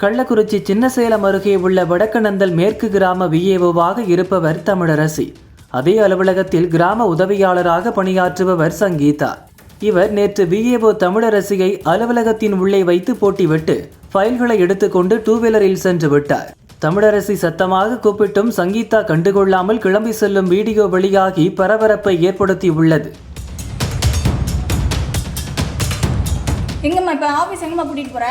கள்ளக்குறிச்சி சின்னசேலம் அருகே உள்ள வடக்கநந்தல் மேற்கு கிராம விஏஓவாக இருப்பவர் தமிழரசி. அதே அலுவலகத்தில் கிராம உதவியாளராக பணியாற்றுபவர் சங்கீதா. இவர் நேற்று விஏஓ தமிழரசியை அலுவலகத்தின் உள்ளே வைத்து போட்டிவிட்டு ஃபைல்களை எடுத்துக்கொண்டு டூ வீலரில் சென்று விட்டார். தமிழரசி சத்தமாக கூப்பிட்டும் சங்கீதா கண்டுகொள்ளாமல் கிளம்பி செல்லும் வீடியோ வெளியாகி பரபரப்பை ஏற்படுத்தியுள்ளது. எங்கம்மா இப்போ ஆஃபீஸ் எங்கம்மா கூட்டிகிட்டு போகிற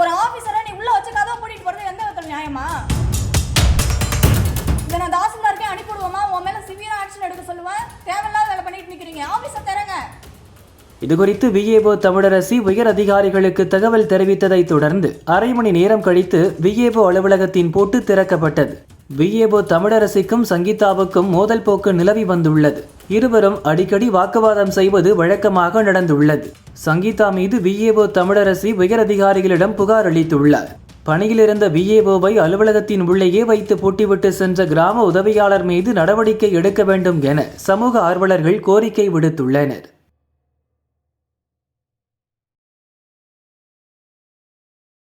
ஒரு ஆஃபீஸரை நீ உள்ள வச்சுக்காத கூட்டிகிட்டு போறது எந்த விதத்தில் நியாயமா? இதை நான் தாசில்தாருக்கே அனுப்பிவிடுவோமா? உன் மேலே சிவியராக ஆக்ஷன் எடுக்க சொல்லுவேன். தேவையில்லாத வேலை பண்ணிட்டு நிக்கிறீங்க. ஆஃபீஸை தரங்க இதுகுறித்து விஏஓ தமிழரசி உயர் அதிகாரிகளுக்கு தகவல் தெரிவித்ததை தொடர்ந்து அரை மணி நேரம் கழித்து விஏஓ அலுவலகத்தின் போட்டு திறக்கப்பட்டது. விஏஓ தமிழரசிக்கும் சங்கீதாவுக்கும் மோதல் போக்கு நிலவி வந்துள்ளது. இருவரும் அடிக்கடி வாக்குவாதம் செய்வது வழக்கமாக நடந்துள்ளது. சங்கீதா மீது விஏஓ தமிழரசி உயரதிகாரிகளிடம் புகார் அளித்துள்ளார். பணியிலிருந்த விஏஓவை அலுவலகத்தின் உள்ளேயே வைத்து பூட்டிவிட்டு சென்ற கிராம உதவியாளர் மீது நடவடிக்கை எடுக்க வேண்டும் என சமூக ஆர்வலர்கள் கோரிக்கை விடுத்துள்ளனர்.